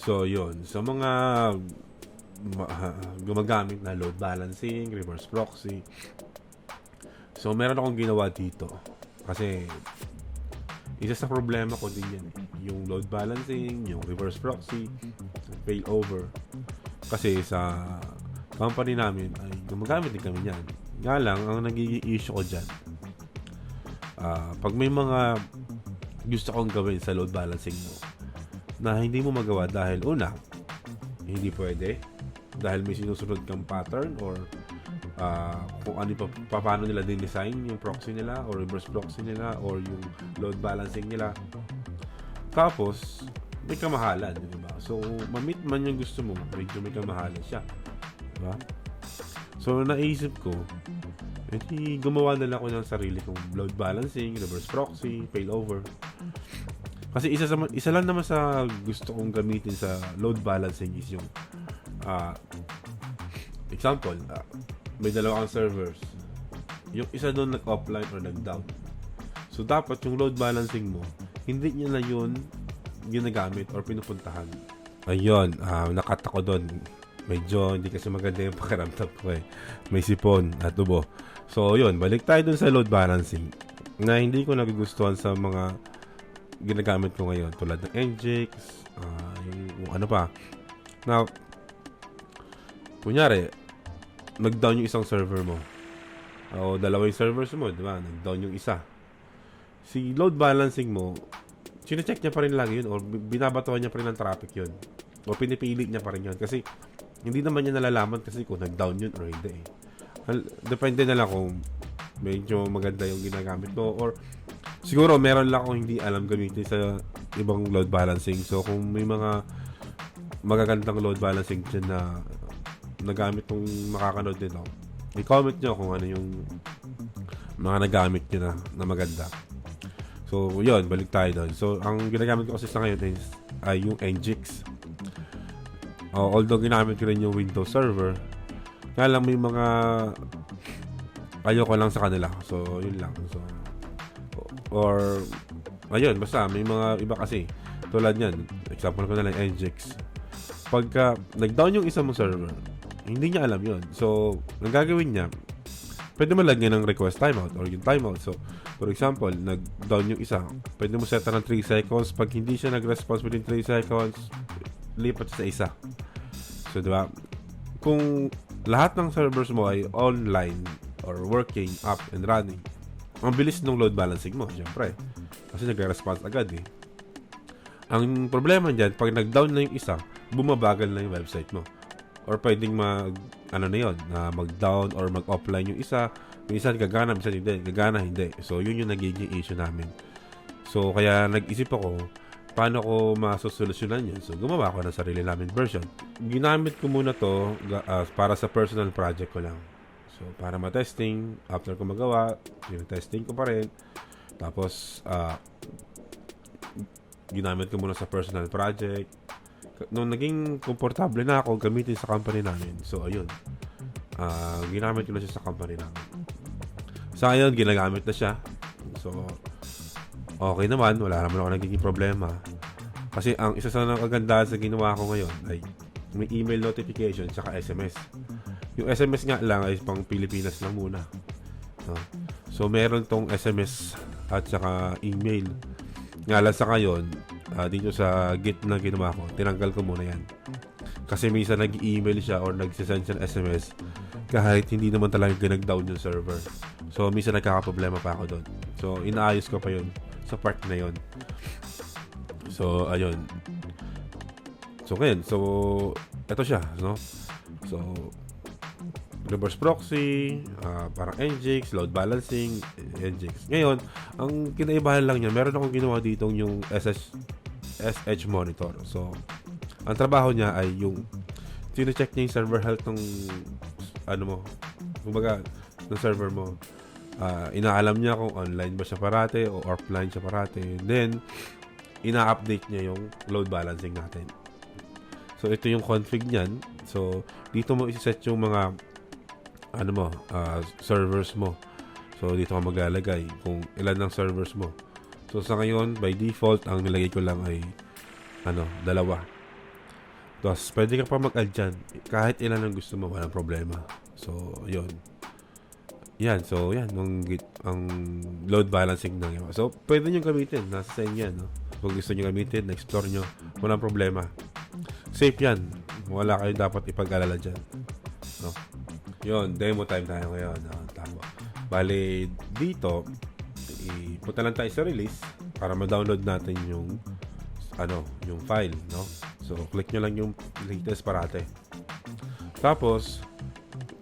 So, yun. Sa mga ma- gumagamit na load balancing, reverse proxy. So, meron akong ginawa dito. Kasi, isa sa problema ko din yan. Yung load balancing, yung reverse proxy, failover. Kasi sa company namin, ay gumagamit din kami yan. Nga lang, ang nagiging issue ko dyan, ah, pag may mga gusto kong gawin sa load balancing mo, na hindi mo magawa dahil una, hindi pwede, dahil may sinusunod kang pattern or ah, kung ano pa, pa- paano nila din-design yung proxy nila or reverse proxy nila or yung load balancing nila. Tapos, may kamahalan, di ba? So, ma-meet man yung gusto mo, medyo may kamahalan siya. Di ba? So, naisip ko, edi gumawa na lang ako ng sarili kong load balancing, reverse proxy, failover. Kasi isa sa isa lang naman sa gusto kong gamitin sa load balancing is yung ah example, ah, may dalawa kang servers. Yung isa doon nag-offline or nag-down. So dapat yung load balancing mo, hindi niya na yun ginagamit or pinupuntahan. Ayun, ah nakat ako doon. Medyo hindi kasi maganda yung pakiramdam ko eh. May sipon at tubo. So yun, balik tayo dun sa load balancing na hindi ko nagugustuhan sa mga ginagamit ko ngayon tulad ng Nginx, ah, yung, yung ano pa. Now, kunyari, nag-down yung isang server mo. O dalawa yung servers mo, di ba? Nag-down yung isa. Si load balancing mo, chinecheck niya pa rin lang yun or binabatuhan niya pa rin ng traffic yun. O pinipili niya pa rin yun. Kasi, hindi naman niya nalalaman kasi kung nag-down yun or hindi eh. Depende na lang kung medyo maganda yung ginagamit mo or siguro meron lang akong hindi alam gamitin sa ibang load balancing. So, kung may mga magagandang load balancing dyan na nagamit kong makakanood nito, i-comment nyo kung ano yung mga nagamit nyo na, na maganda. So, yun, balik tayo doon. So, ang ginagamit ko kasi sa ngayon is ay yung Nginx. Oh, although ginamit ko rin yung Windows Server, nga lang may mga ayoko lang sa kanila. So, yun lang. So, or, ayun, basta, may mga iba kasi. Tulad yan, example ko na lang, Nginx. Pagka nag-down yung isang mong server, hindi niya alam yun. So, ang gagawin niya, pwede mo lagyan ng request timeout or yung timeout. So, for example, nag-down yung isa, pwede mo set ng 3 seconds. Pag hindi siya nag-response within 3 seconds, lipat sa isa. So, di ba? Kung lahat ng servers mo ay online or working, up and running, ang bilis ng load balancing mo, syempre. Kasi nagre-response agad eh. Ang problema dyan, pag nag-down na yung isa, bumabagal na yung website mo. Or pwedeng mag, ano na yun, na mag-down or mag-offline yung isa. Yung isa gagana, minsan hindi. Gagana, hindi. So, yun yung nagiging issue namin. So, kaya nag-isip ako, paano ko masosolusyonan yun? So, gumawa ako ng sarili namin version. Ginamit ko muna to ah, para sa personal project ko lang. So, para ma-testing, after ko magawa, yung testing ko pa rin. Tapos, ah, ginamit ko muna sa personal project. Nung naging komportable na ako gamitin sa company namin. So, ayun. Ah, ginamit ko na siya sa company namin. Sa ngayon, ginagamit na siya. So, okay naman. Wala naman ako nagiging problema. Kasi ang isa sa kagandahan sa ginawa ko ngayon ay may email notification tsaka SMS. Yung SMS nga lang ay pang Pilipinas lang muna. No? So, meron tong SMS at saka email. Nga lang sa ngayon, ah, dito sa Git na ginawa ko, tinanggal ko muna yan. Kasi minsan nag-email siya or nagsisend siya ng SMS kahit hindi naman talaga nag-down yung server. So, minsan nagkakaproblema pa ako doon. So, inaayos ko pa yun sa part na yun. So, ayun. So, ngayon. So, ito siya, no? So, reverse proxy, ah, parang Nginx, load balancing, Nginx. Ngayon, ang kinaibahan lang niya, meron akong ginawa dito yung SS, SH monitor. So, ang trabaho niya ay yung sino-check niya yung server health ng ano mo, kumbaga, ng server mo. Ah, inaalam niya kung online ba siya parate o offline siya parate. Then, ina-update niya yung load balancing natin. So, ito yung config niyan. So, dito mo isi-set yung mga ano mo, ah, servers mo. So, dito ka maglalagay kung ilan ng servers mo. So, sa ngayon, by default, ang nilagay ko lang ay ano, dalawa. Tapos, pwede ka pa mag-add dyan. Kahit ilan ang gusto mo, walang problema. So, yun. Yan, so yan, ang, ang load balancing ng iba. So, pwede nyo gamitin. Nasa sa inyo no? Kung gusto nyo gamitin, na-explore nyo, walang problema. Safe yan. Wala kayo dapat ipag-alala dyan. No? Yun, demo time tayo ngayon. No? Tama. Bali, dito, ipunta lang tayo sa release para ma-download natin yung ano, yung file, no? So, click nyo lang yung latest parate. Tapos,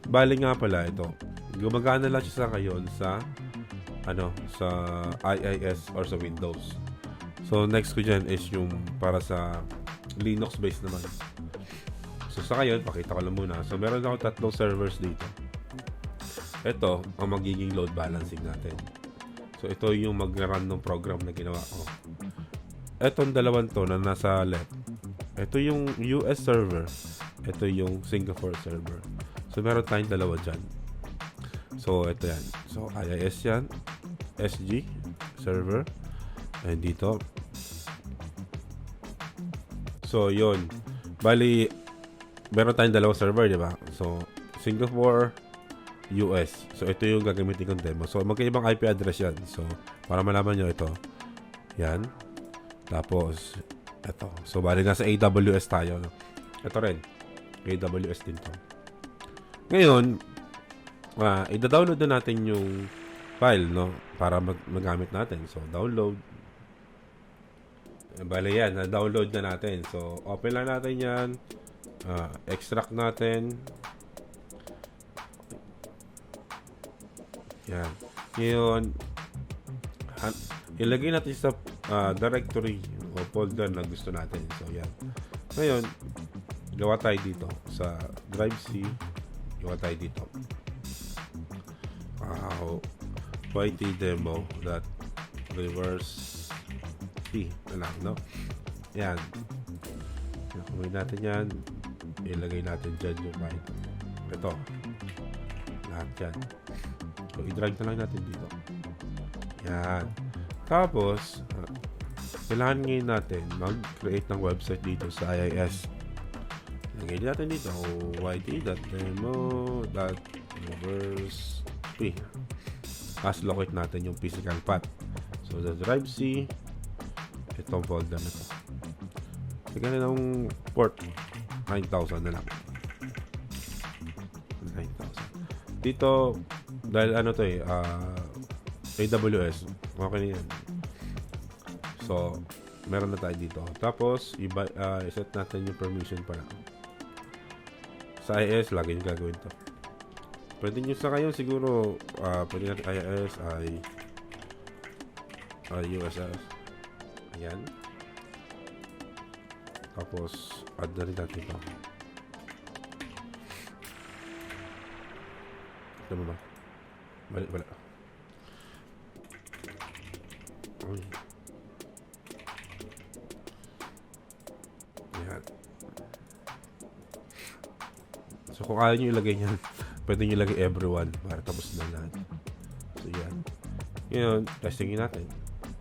bali nga pala ito, gumagana lang siya sa ngayon sa ano sa IIS or sa Windows. So next ko dyan is yung para sa Linux based naman. So sa ngayon, pakita ko lang muna. So meron ako tatlong servers dito. Ito ang magiging load balancing natin. So ito yung mag-run ng program na ginawa ko. Etong dalawang to na nasa left. Ito yung US server. Ito yung Singapore server. So meron tayong dalawa dyan. So, ito yan. So, IIS yan. SG server. And dito. So, yun. Bali, meron tayong dalawang server, di ba? So, Singapore, US. So, ito yung gagamitin kong demo. So, magkaibang IP address yan. So, para malaman nyo ito. Yan. Tapos, ito. So, bali nasa AWS tayo. No? Ito rin. AWS din to. Ngayon, uh, ida-download na natin yung file, no? Para mag magamit natin. So, download. Bale yan, na-download na natin. So, open lang natin yan. Uh, extract natin. Yan. Ngayon, ilagay natin sa uh, directory o folder na gusto natin. So, yan. Ngayon, gawa tayo dito sa drive C. Gawa tayo dito uh, YT demo that reverse P na lang, no? Yan. Kumain natin yan. Ilagay natin dyan yung file. Ito. Lahat yan. So, i-drag na lang natin dito. Yan. Tapos, uh, kailangan ngayon natin mag-create ng website dito sa IIS. Lagay natin dito yt.demo.reverse P. As locate natin yung physical path. So, the drive C, itong folder na to. Sige na ng port. 9,000 na lang. 9,000. Dito, dahil ano to eh, uh, AWS. Okay na yan. So, meron na tayo dito. Tapos, iba, uh, iset natin yung permission pala. Sa IS, lagi nyo gagawin to. Pwede nyo sa kayo siguro, uh, pwede natin IIS ay uh, USS. Ayan. Tapos, add na rin natin ito. Ito ba? Bali, wala. Uy. Ayan. So, kung ayaw nyo ilagay niyan, pwede nyo lagay everyone para tapos na lahat. So, yan. Ngayon, testingin natin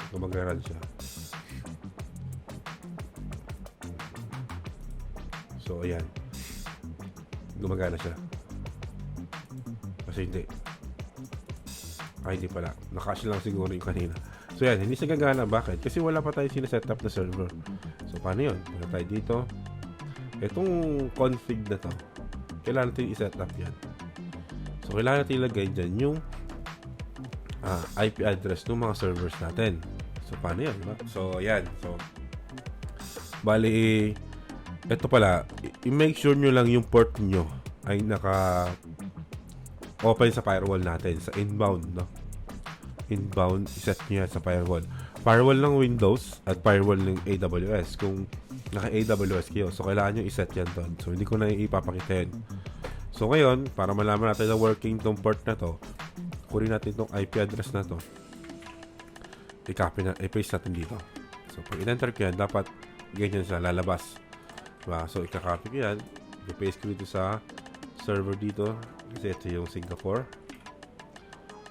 kung mag-run siya. So, ayan. Gumagana siya. Kasi hindi. Ay, hindi pala. Nakash lang siguro yung kanina. So, yan. Hindi siya gagana. Bakit? Kasi wala pa tayo sinaset up na server. So, paano yun? Wala tayo dito. Itong config na to, kailangan natin i-set up yan. So, kailangan natin ilagay dyan yung uh, ah, IP address ng mga servers natin. So, paano yan? Diba? So, yan. So, bali, ito pala, i-make sure nyo lang yung port nyo ay naka open sa firewall natin, sa inbound, no? Inbound, set nyo yan sa firewall. Firewall ng Windows at firewall ng AWS. Kung naka AWS kayo, so kailangan nyo iset yan doon. So, hindi ko na ipapakita yan. So ngayon, para malaman natin na working tong port na to, kunin natin tong IP address na to. I-copy na, i-paste natin dito. So pag in-enter ko yan, dapat ganyan siya lalabas. Diba? So i-copy ko yan, i-paste ko dito sa server dito. Kasi ito yung Singapore.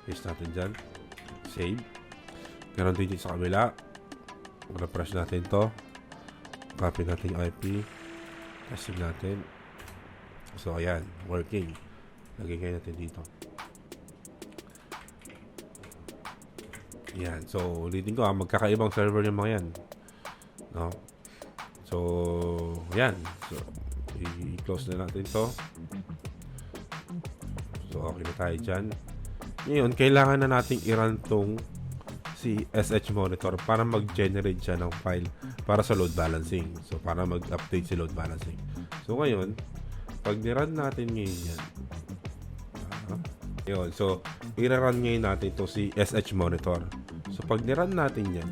Paste natin dyan. Save. Ganon din dito sa kabila. Refresh natin to. Copy natin yung IP. Testing natin. So, ayan. Working. Lagay kayo natin dito. Yan. So, ulitin ko ah, magkakaibang server yung mga yan. No? So, yan. So, i-close na natin to. So, okay na tayo dyan. Ngayon, kailangan na nating i-run tong si SH Monitor para mag-generate siya ng file para sa load balancing. So, para mag-update si load balancing. So, ngayon, pag nirun natin ngayon yan, ah, yun. So, i-run ngayon natin to si SH Monitor. So, pag nirun natin yan,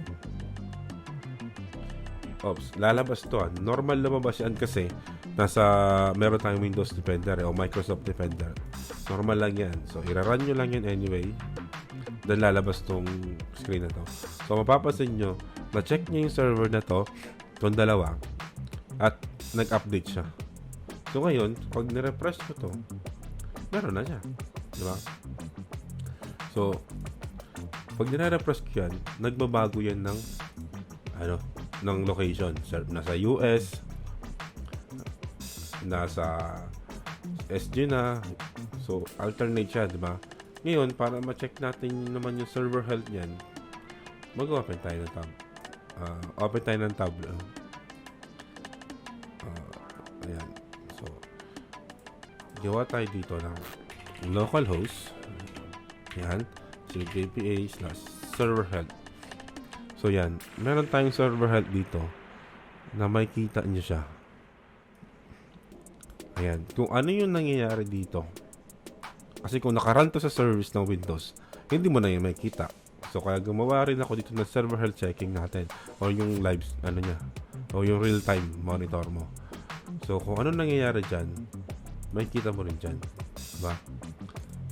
Ops, lalabas to ah. Normal lumabas yan kasi nasa, meron tayong Windows Defender eh, o Microsoft Defender. Normal lang yan. So, i-run nyo lang yan anyway. Then lalabas tong screen na to. So, mapapansin nyo, na-check nyo yung server na to, itong dalawa, at nag-update siya. So, ngayon, pag nirefresh ko to, meron na siya. Di ba? So, pag nire-refresh ko yan, nagbabago yan ng ano, ng location. Nasa US, nasa SG na. So, alternate siya, di ba? Ngayon, para ma-check natin naman yung server health niyan, mag-open tayo ng tab. Ah, open tayo ng tab. Ah, ayan. So, gawa tayo dito ng localhost. Yan. CKPA slash server health. So, yan. Meron tayong server health dito na makikita nyo siya. Ayan. Kung ano yung nangyayari dito. Kasi kung nakarun to sa service ng Windows, hindi mo na yung makikita. So, kaya gumawa rin ako dito ng server health checking natin. O yung live, ano niya. O yung real-time monitor mo. So, kung ano nangyayari dyan, makikita mo rin dyan. Diba?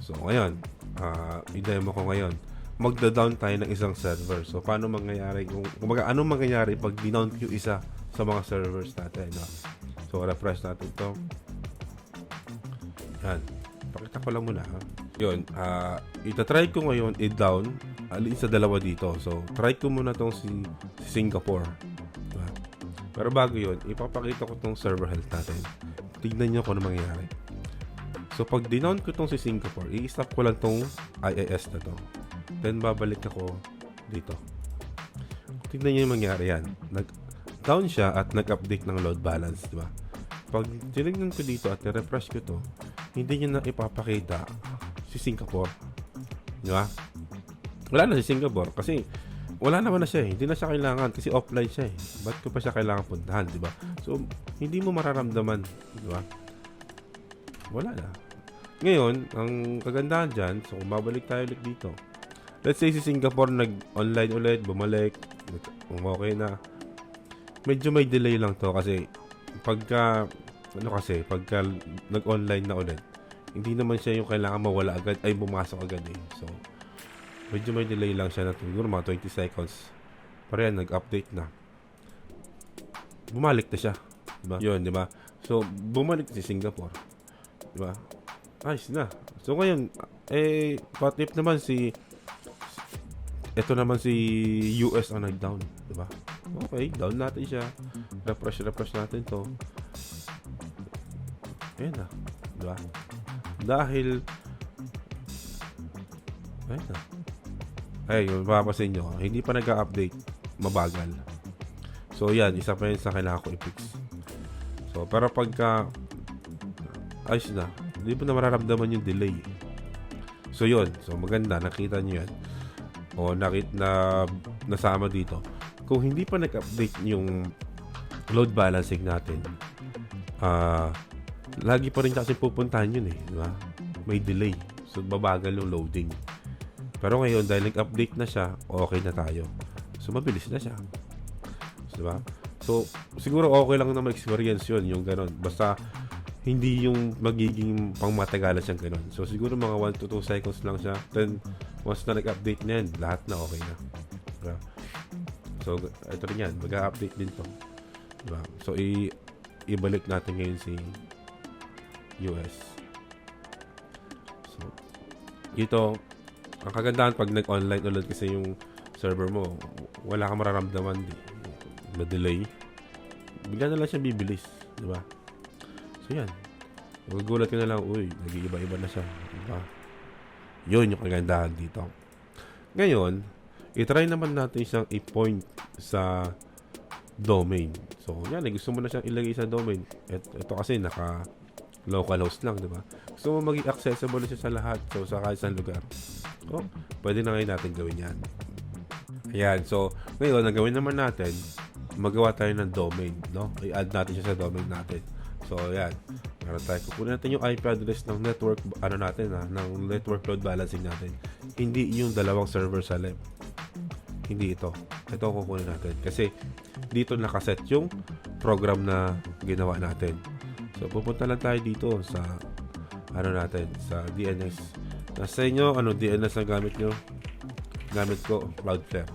So, ngayon, ah i-demo ko ngayon. Magda-down tayo ng isang server. So, paano mangyayari kung, kumaga, anong mangyayari pag dinown yung isa sa mga servers natin, no? So, refresh natin to. Yan. Pakita ko lang muna, ha? Yun, ah itatry ko ngayon i-down alin sa dalawa dito. So, try ko muna tong si, si Singapore. Diba? Pero bago yun, ipapakita ko tong server health natin. Tignan nyo kung ano mangyayari. So, pag dinown ko tong si Singapore, i-stop ko lang tong IIS na to. Then, babalik ako dito. Tignan nyo yung mangyari yan. Nag-down siya at nag-update ng load balance, di ba? Pag tinignan ko dito at refresh ko to, hindi niya na ipapakita si Singapore. Di ba? Wala na si Singapore kasi wala naman na siya eh. Hindi na siya kailangan kasi offline siya eh. Ba't ko pa siya kailangan puntahan, di ba? So, hindi mo mararamdaman, di ba? Wala na. Ngayon, ang kagandahan dyan, so kung babalik tayo ulit dito. Let's say si Singapore nag-online ulit, bumalik, okay na. Medyo may delay lang to kasi pagka, ano kasi, pagka nag-online na ulit, hindi naman siya yung kailangan mawala agad, ay bumasok agad eh. So, medyo may delay lang siya na siguro mga 20 seconds. Pero yan, nag-update na. Bumalik na siya. Diba? Yun, di ba? So, bumalik si Singapore. Di ba? Ayos na. So, ngayon, eh, if naman si ito naman si US ang nag-down, di ba? Okay, down natin siya. Refresh, refresh natin to. Ayan na. Di ba? Dahil Ayan na. Ay, mapapasin nyo, hindi pa nag-update, mabagal. So, yan, isa pa yun sa kailangan ko i-fix. So, pero pagka ayos na, hindi mo na mararamdaman yung delay. So, yun. So, maganda. Nakita nyo yan. O, nakit na nasama dito. Kung hindi pa nag-update yung load balancing natin, ah, lagi pa rin kasi pupuntahan yun eh. Di ba? May delay. So, babagal yung loading. Pero ngayon, dahil nag-update na siya, okay na tayo. So, mabilis na siya. So, di ba? So, siguro okay lang na ma-experience yun, yung ganun. Basta, hindi yung magiging pangmatagalan siyang ganun. So, siguro mga 1 to 2 seconds lang siya. Then, once na nag-update na yan, lahat na okay na. Diba? So, ito rin yan. Mag-update din to. Diba? So, i- ibalik natin ngayon si US. So, dito, ang kagandahan pag nag-online ulit kasi yung server mo, wala kang mararamdaman di. Na-delay. Bigla na lang siya bibilis. Di ba? So yan. Magugulat ka na lang, uy, nag-iiba-iba na siya. Diba? Yun yung kagandahan dito. Ngayon, itry naman natin siyang i-point sa domain. So, yan, eh, gusto mo na siyang ilagay sa domain. Et, ito kasi naka local host lang, di ba? Gusto mo maging accessible siya sa lahat. So, sa kahit saan lugar. Oh, pwede na ngayon natin gawin yan. Ayan, so, ngayon, ang gawin naman natin, magawa tayo ng domain, no? I-add natin siya sa domain natin. So, ayan. Meron tayo. Kukunin natin yung IP address ng network, ano natin, ha? Ng network load balancing natin. Hindi yung dalawang server sa left. Hindi ito. Ito ang kukunin natin. Kasi, dito nakaset yung program na ginawa natin. So, pupunta lang tayo dito sa, ano natin, sa DNS. Nasa inyo, ano DNS ang gamit nyo? Gamit ko, Cloudflare.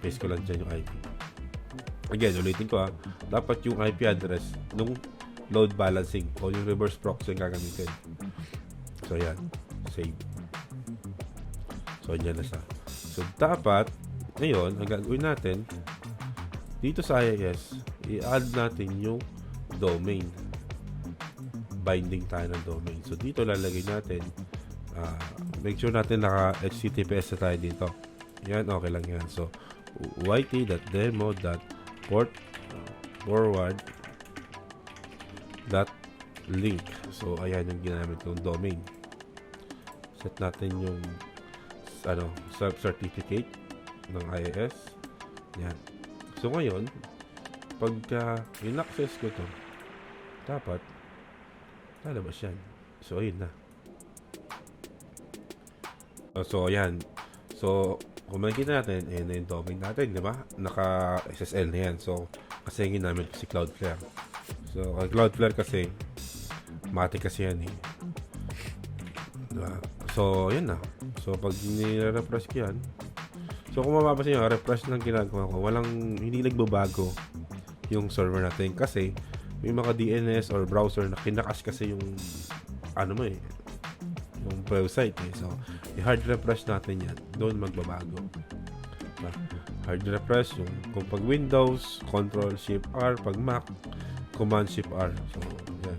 Paste ko lang dyan yung IP. Again, ulitin ko ha. Dapat yung IP address nung load balancing o yung reverse proxy yung gagamitin. So, yan. Save. So, yan na siya. So, dapat, ngayon, ang gagawin natin, dito sa IIS, i-add natin yung domain. Binding tayo ng domain. So, dito lalagay natin, ah, make sure natin naka HTTPS na tayo dito. Yan, okay lang yan. So, yt.demo.port uh, forward link. So, ayan yung ginamit kong domain. Set natin yung ano, self-certificate ng IIS. Yan. So, ngayon, pagka in-access ko to, dapat lalabas yan. So, ayun na. Uh, So, ayan. So, kung makikita natin, eh, na yung domain natin, di ba? Naka-SSL na yan. So, kasi ginamit ko si Cloudflare. So, ang Cloudflare kasi, matik kasi yan eh. Diba? So, yun na. So, pag nire-refresh ko yan, so kung mapapansin nyo, refresh lang ginagawa ko. Walang, hindi nagbabago yung server natin kasi may mga DNS or browser na kinakas kasi yung ano mo eh, yung website eh. So, i-hard refresh natin yan. Doon magbabago. Diba? Hard refresh yung kung pag Windows, Control Shift R, pag Mac, Command Shift R. So, yan.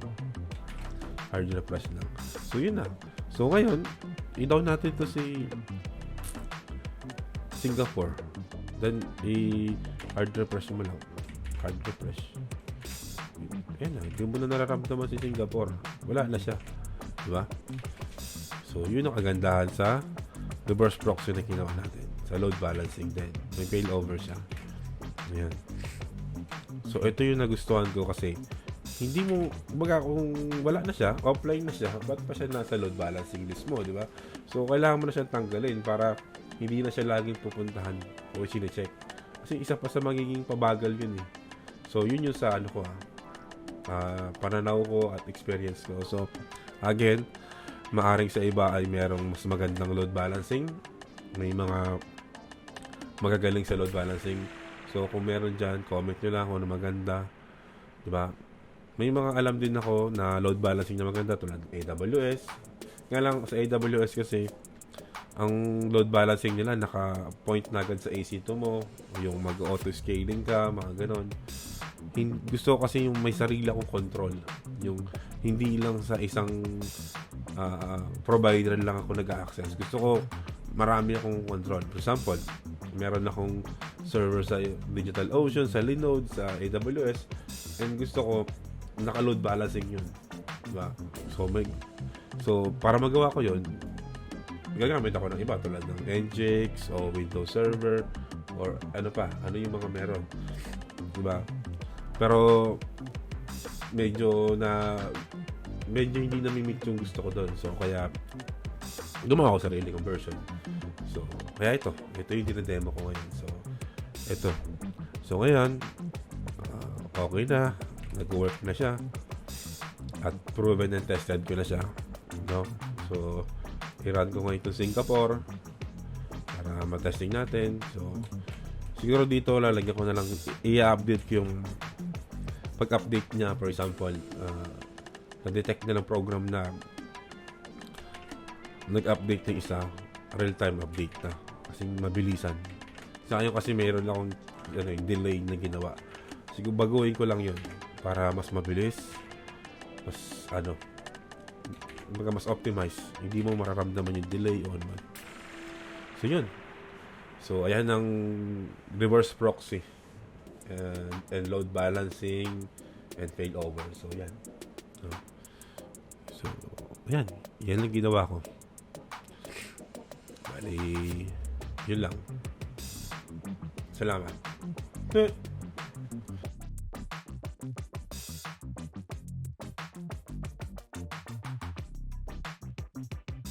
Hard refresh lang. So, yun na. So, ngayon, i-down natin to si Singapore. Then, i-hard refresh mo lang. Hard refresh. Ayan na. Hindi mo na nararamdaman si Singapore. Wala na siya. Diba? So, yun ang kagandahan sa reverse proxy na ginawa natin. Sa load balancing din. May failover siya. Ayan. So, ito yung nagustuhan ko kasi hindi mo, baga kung wala na siya, offline na siya, ba't pa siya nasa load balancing list mo, di ba? So, kailangan mo na siyang tanggalin para hindi na siya laging pupuntahan o sine-check. Kasi isa pa sa magiging pabagal yun eh. So, yun yung sa ano ko ha. Ah, pananaw ko at experience ko. So, again, maaring sa iba ay merong mas magandang load balancing. May mga magagaling sa load balancing. So, kung meron dyan, comment nyo lang kung ano maganda. Diba? May mga alam din ako na load balancing na maganda tulad ng AWS. Nga lang, sa AWS kasi, ang load balancing nila naka-point na agad sa AC2 mo. Yung mag-auto-scaling ka, mga ganon. Gusto ko kasi yung may sarili akong control. Yung hindi lang sa isang ah, provider lang ako nag-access. Gusto ko marami akong control. For example, meron akong server sa DigitalOcean, sa Linode, sa AWS, and gusto ko naka-load balancing yun. Diba? So, may, so, para magawa ko yun, gagamit ako ng iba tulad ng Nginx o Windows Server or ano pa, ano yung mga meron. Diba? Pero, medyo na medyo hindi nami-meet yung gusto ko doon. So, kaya gumawa ako sarili kong version. So, kaya ito. Ito yung dinademo ko ngayon. So, ito. So, ngayon, ah, okay na. Nag-work na siya. At proven and tested ko na siya. No? So, i-run ko ngayon itong Singapore para matesting natin. So, siguro dito lalagyan ko na lang i-update ko yung pag-update niya. For example, ah, na-detect na ng program na nag-update ng isa, real-time update na. Kasi mabilisan. Sa akin kasi mayroon akong ano, yung delay na ginawa. Siguro baguhin ko lang yun. para mas mabilis, mas ano, kumbaga mas optimize. Hindi mo mararamdaman yung delay o ano man. So, yun. So, ayan ang reverse proxy and, and load balancing and failover. So, yan. So, so ayan. Yan lang ginawa ko. Bali, yun lang. Salamat. Eh,